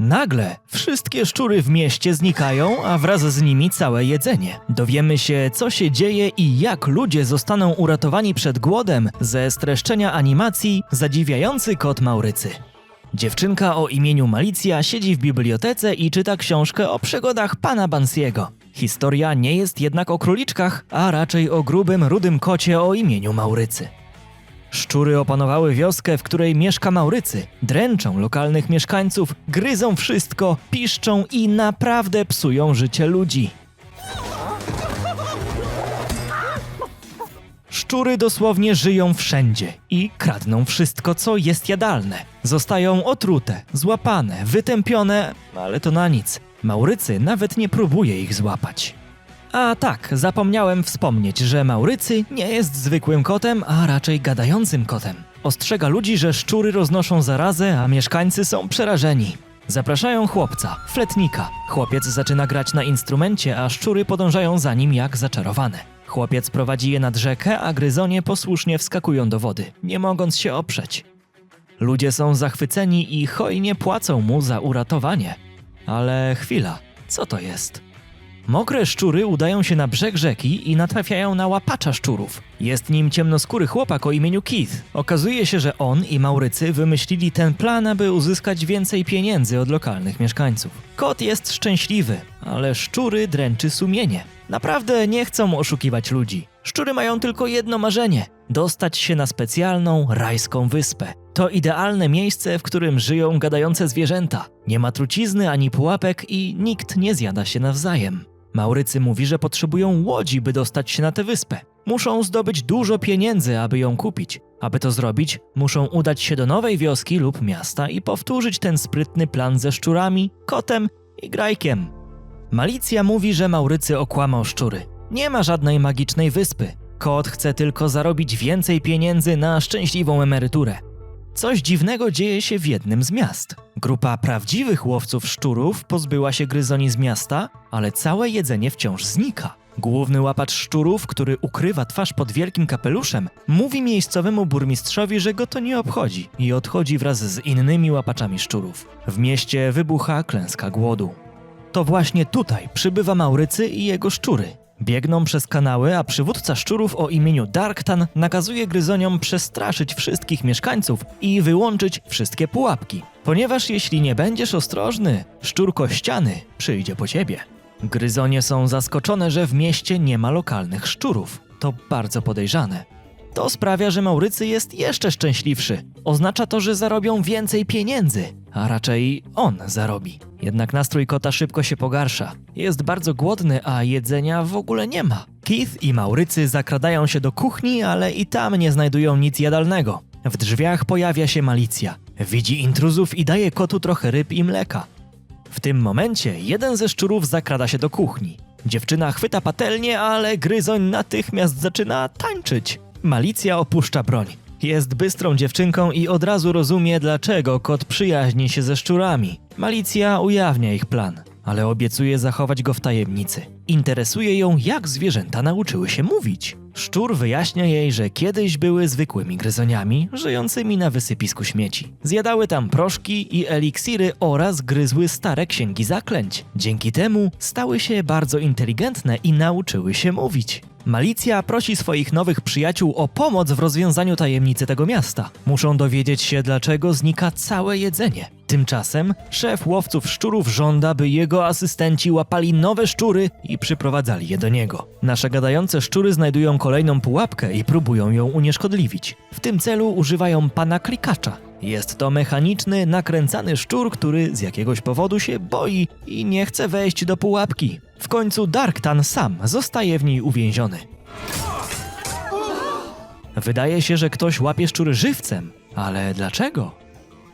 Nagle wszystkie szczury w mieście znikają, a wraz z nimi całe jedzenie. Dowiemy się, co się dzieje i jak ludzie zostaną uratowani przed głodem ze streszczenia animacji Zadziwiający kot Maurycy. Dziewczynka o imieniu Malicja siedzi w bibliotece i czyta książkę o przygodach pana Bansiego. Historia nie jest jednak o króliczkach, a raczej o grubym, rudym kocie o imieniu Maurycy. Szczury opanowały wioskę, w której mieszka Maurycy. Dręczą lokalnych mieszkańców, gryzą wszystko, piszczą i naprawdę psują życie ludzi. Szczury dosłownie żyją wszędzie i kradną wszystko, co jest jadalne. Zostają otrute, złapane, wytępione, ale to na nic. Maurycy nawet nie próbuje ich złapać. A tak, zapomniałem wspomnieć, że Maurycy nie jest zwykłym kotem, a raczej gadającym kotem. Ostrzega ludzi, że szczury roznoszą zarazę, a mieszkańcy są przerażeni. Zapraszają chłopca, fletnika. Chłopiec zaczyna grać na instrumencie, a szczury podążają za nim jak zaczarowane. Chłopiec prowadzi je nad rzekę, a gryzonie posłusznie wskakują do wody, nie mogąc się oprzeć. Ludzie są zachwyceni i hojnie płacą mu za uratowanie. Ale chwila, co to jest? Mokre szczury udają się na brzeg rzeki i natrafiają na łapacza szczurów. Jest nim ciemnoskóry chłopak o imieniu Keith. Okazuje się, że on i Maurycy wymyślili ten plan, aby uzyskać więcej pieniędzy od lokalnych mieszkańców. Kot jest szczęśliwy, ale szczury dręczy sumienie. Naprawdę nie chcą oszukiwać ludzi. Szczury mają tylko jedno marzenie dostać się na specjalną rajską wyspę. To idealne miejsce, w którym żyją gadające zwierzęta. Nie ma trucizny ani pułapek i nikt nie zjada się nawzajem. Maurycy mówi, że potrzebują łodzi, by dostać się na tę wyspę. Muszą zdobyć dużo pieniędzy, aby ją kupić. Aby to zrobić, muszą udać się do nowej wioski lub miasta i powtórzyć ten sprytny plan ze szczurami, kotem i grajkiem. Malicja mówi, że Maurycy okłamał szczury. Nie ma żadnej magicznej wyspy. Kot chce tylko zarobić więcej pieniędzy na szczęśliwą emeryturę. Coś dziwnego dzieje się w jednym z miast. Grupa prawdziwych łowców szczurów pozbyła się gryzoni z miasta, ale całe jedzenie wciąż znika. Główny łapacz szczurów, który ukrywa twarz pod wielkim kapeluszem, mówi miejscowemu burmistrzowi, że go to nie obchodzi i odchodzi wraz z innymi łapaczami szczurów. W mieście wybucha klęska głodu. To właśnie tutaj przybywa Maurycy i jego szczury. Biegną przez kanały, a przywódca szczurów o imieniu Darktan nakazuje gryzoniom przestraszyć wszystkich mieszkańców i wyłączyć wszystkie pułapki. Ponieważ jeśli nie będziesz ostrożny, szczur kościany przyjdzie po ciebie. Gryzonie są zaskoczone, że w mieście nie ma lokalnych szczurów. To bardzo podejrzane. To sprawia, że Maurycy jest jeszcze szczęśliwszy. Oznacza to, że zarobią więcej pieniędzy, a raczej on zarobi. Jednak nastrój kota szybko się pogarsza. Jest bardzo głodny, a jedzenia w ogóle nie ma. Keith i Maurycy zakradają się do kuchni, ale i tam nie znajdują nic jadalnego. W drzwiach pojawia się Malicja. Widzi intruzów i daje kotu trochę ryb i mleka. W tym momencie jeden ze szczurów zakrada się do kuchni. Dziewczyna chwyta patelnię, ale gryzoń natychmiast zaczyna tańczyć. Malicja opuszcza broń. Jest bystrą dziewczynką i od razu rozumie, dlaczego kot przyjaźni się ze szczurami. Malicja ujawnia ich plan, ale obiecuje zachować go w tajemnicy. Interesuje ją, jak zwierzęta nauczyły się mówić. Szczur wyjaśnia jej, że kiedyś były zwykłymi gryzoniami, żyjącymi na wysypisku śmieci. Zjadały tam proszki i eliksiry oraz gryzły stare księgi zaklęć. Dzięki temu stały się bardzo inteligentne i nauczyły się mówić. Malicja prosi swoich nowych przyjaciół o pomoc w rozwiązaniu tajemnicy tego miasta. Muszą dowiedzieć się, dlaczego znika całe jedzenie. Tymczasem szef łowców szczurów żąda, by jego asystenci łapali nowe szczury i przyprowadzali je do niego. Nasze gadające szczury znajdują kolejną pułapkę i próbują ją unieszkodliwić. W tym celu używają pana klikacza. Jest to mechaniczny, nakręcany szczur, który z jakiegoś powodu się boi i nie chce wejść do pułapki. W końcu Darktan sam zostaje w niej uwięziony. Wydaje się, że ktoś łapie szczury żywcem, ale dlaczego?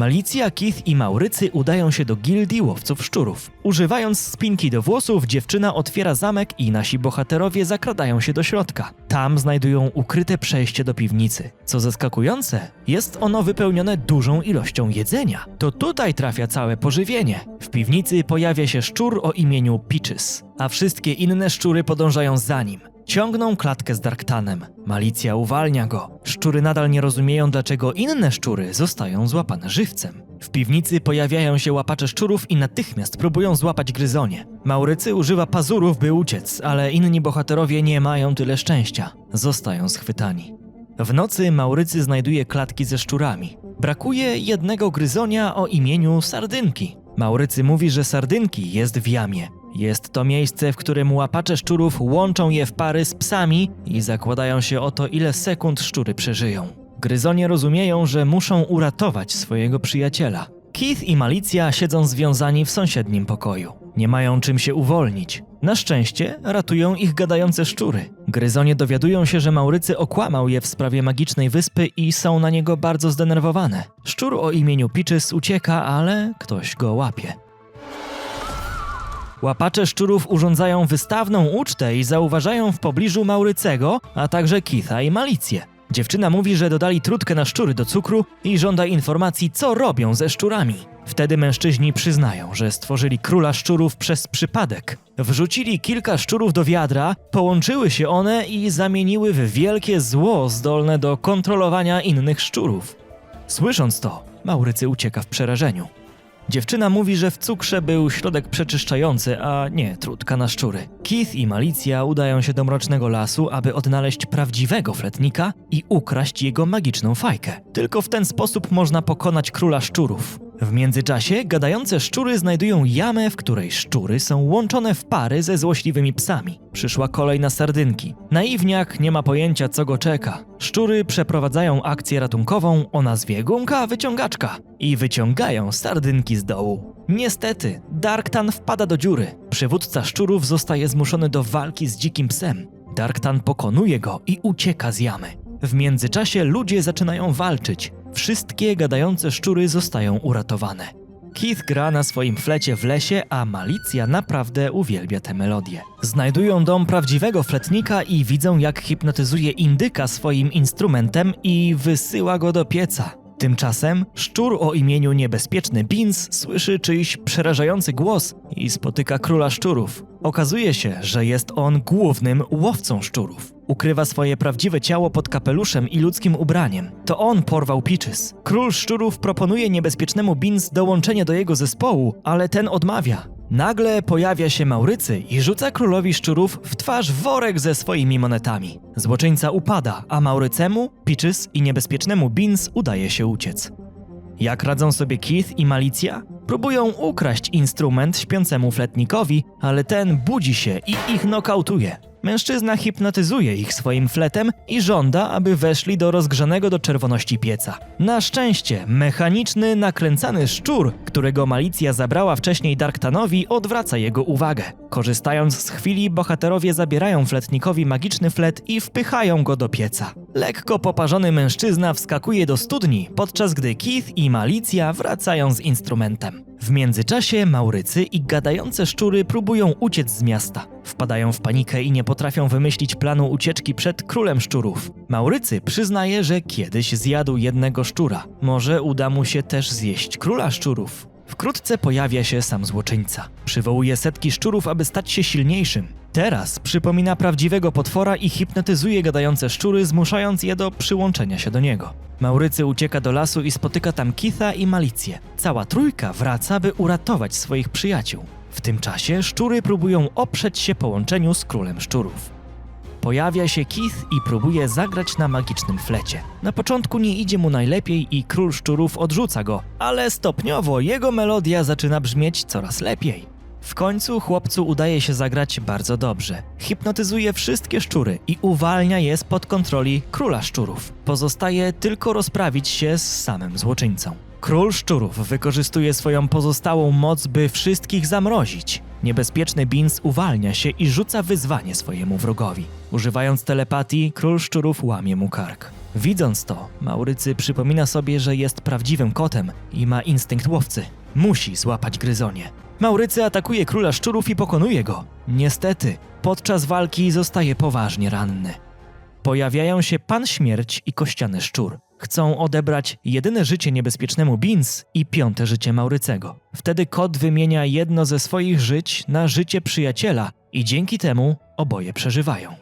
Malicja, Keith i Maurycy udają się do gildii łowców szczurów. Używając spinki do włosów, dziewczyna otwiera zamek i nasi bohaterowie zakradają się do środka. Tam znajdują ukryte przejście do piwnicy. Co zaskakujące, jest ono wypełnione dużą ilością jedzenia. To tutaj trafia całe pożywienie. W piwnicy pojawia się szczur o imieniu Peaches, a wszystkie inne szczury podążają za nim. Ciągną klatkę z Darktanem. Malicja uwalnia go. Szczury nadal nie rozumieją, dlaczego inne szczury zostają złapane żywcem. W piwnicy pojawiają się łapacze szczurów i natychmiast próbują złapać gryzonie. Maurycy używa pazurów, by uciec, ale inni bohaterowie nie mają tyle szczęścia. Zostają schwytani. W nocy Maurycy znajduje klatki ze szczurami. Brakuje jednego gryzonia o imieniu Sardynki. Maurycy mówi, że Sardynki jest w jamie. Jest to miejsce, w którym łapacze szczurów łączą je w pary z psami i zakładają się o to, ile sekund szczury przeżyją. Gryzonie rozumieją, że muszą uratować swojego przyjaciela. Keith i Malicja siedzą związani w sąsiednim pokoju. Nie mają czym się uwolnić. Na szczęście ratują ich gadające szczury. Gryzonie dowiadują się, że Maurycy okłamał je w sprawie magicznej wyspy i są na niego bardzo zdenerwowane. Szczur o imieniu Peaches ucieka, ale ktoś go łapie. Łapacze szczurów urządzają wystawną ucztę i zauważają w pobliżu Maurycego, a także Kitha i Malicję. Dziewczyna mówi, że dodali trutkę na szczury do cukru i żąda informacji, co robią ze szczurami. Wtedy mężczyźni przyznają, że stworzyli króla szczurów przez przypadek. Wrzucili kilka szczurów do wiadra, połączyły się one i zamieniły w wielkie zło zdolne do kontrolowania innych szczurów. Słysząc to, Maurycy ucieka w przerażeniu. Dziewczyna mówi, że w cukrze był środek przeczyszczający, a nie trutka na szczury. Keith i Malicja udają się do mrocznego lasu, aby odnaleźć prawdziwego fletnika i ukraść jego magiczną fajkę. Tylko w ten sposób można pokonać króla szczurów. W międzyczasie gadające szczury znajdują jamę, w której szczury są łączone w pary ze złośliwymi psami. Przyszła kolej na sardynki. Naiwniak nie ma pojęcia, co go czeka. Szczury przeprowadzają akcję ratunkową o nazwie Gumka Wyciągaczka i wyciągają sardynki z dołu. Niestety, Darktan wpada do dziury. Przywódca szczurów zostaje zmuszony do walki z dzikim psem. Darktan pokonuje go i ucieka z jamy. W międzyczasie ludzie zaczynają walczyć. Wszystkie gadające szczury zostają uratowane. Keith gra na swoim flecie w lesie, a Malicja naprawdę uwielbia tę melodię. Znajdują dom prawdziwego fletnika i widzą, jak hipnotyzuje indyka swoim instrumentem i wysyła go do pieca. Tymczasem szczur o imieniu niebezpieczny Beans słyszy czyjś przerażający głos i spotyka króla szczurów. Okazuje się, że jest on głównym łowcą szczurów. Ukrywa swoje prawdziwe ciało pod kapeluszem i ludzkim ubraniem. To on porwał Peaches. Król szczurów proponuje niebezpiecznemu Beans dołączenie do jego zespołu, ale ten odmawia. Nagle pojawia się Maurycy i rzuca królowi szczurów w twarz worek ze swoimi monetami. Złoczyńca upada, a Maurycemu, Peaches i niebezpiecznemu Beans udaje się uciec. Jak radzą sobie Keith i Malicja? Próbują ukraść instrument śpiącemu fletnikowi, ale ten budzi się i ich nokautuje. Mężczyzna hipnotyzuje ich swoim fletem i żąda, aby weszli do rozgrzanego do czerwoności pieca. Na szczęście, mechaniczny, nakręcany szczur, którego Malicja zabrała wcześniej Darktanowi, odwraca jego uwagę. Korzystając z chwili, bohaterowie zabierają fletnikowi magiczny flet i wpychają go do pieca. Lekko poparzony mężczyzna wskakuje do studni, podczas gdy Keith i Malicja wracają z instrumentem. W międzyczasie Maurycy i gadające szczury próbują uciec z miasta. Wpadają w panikę i nie potrafią wymyślić planu ucieczki przed królem szczurów. Maurycy przyznaje, że kiedyś zjadł jednego szczura. Może uda mu się też zjeść króla szczurów. Wkrótce pojawia się sam złoczyńca. Przywołuje setki szczurów, aby stać się silniejszym. Teraz przypomina prawdziwego potwora i hipnotyzuje gadające szczury, zmuszając je do przyłączenia się do niego. Maurycy ucieka do lasu i spotyka tam Kitha i Malicję. Cała trójka wraca, by uratować swoich przyjaciół. W tym czasie szczury próbują oprzeć się połączeniu z królem szczurów. Pojawia się Keith i próbuje zagrać na magicznym flecie. Na początku nie idzie mu najlepiej i król szczurów odrzuca go, ale stopniowo jego melodia zaczyna brzmieć coraz lepiej. W końcu chłopcu udaje się zagrać bardzo dobrze. Hipnotyzuje wszystkie szczury i uwalnia je spod kontroli króla szczurów. Pozostaje tylko rozprawić się z samym złoczyńcą. Król szczurów wykorzystuje swoją pozostałą moc, by wszystkich zamrozić. Niebezpieczny Beans uwalnia się i rzuca wyzwanie swojemu wrogowi. Używając telepatii, król szczurów łamie mu kark. Widząc to, Maurycy przypomina sobie, że jest prawdziwym kotem i ma instynkt łowcy. Musi złapać gryzonie. Maurycy atakuje króla szczurów i pokonuje go. Niestety, podczas walki zostaje poważnie ranny. Pojawiają się Pan Śmierć i Kościany Szczur. Chcą odebrać jedyne życie niebezpiecznemu Beans i piąte życie Maurycego. Wtedy kot wymienia jedno ze swoich żyć na życie przyjaciela i dzięki temu oboje przeżywają.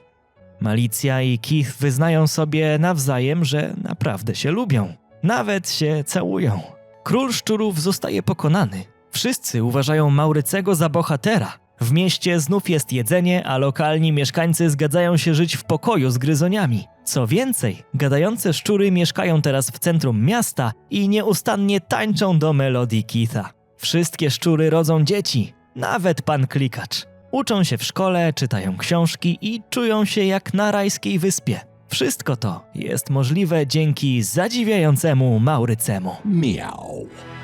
Malicja i Keith wyznają sobie nawzajem, że naprawdę się lubią. Nawet się całują. Król szczurów zostaje pokonany. Wszyscy uważają Maurycego za bohatera. W mieście znów jest jedzenie, a lokalni mieszkańcy zgadzają się żyć w pokoju z gryzoniami. Co więcej, gadające szczury mieszkają teraz w centrum miasta i nieustannie tańczą do melodii Keitha. Wszystkie szczury rodzą dzieci, nawet pan klikacz. Uczą się w szkole, czytają książki i czują się jak na rajskiej wyspie. Wszystko to jest możliwe dzięki zadziwiającemu Maurycemu. Meow.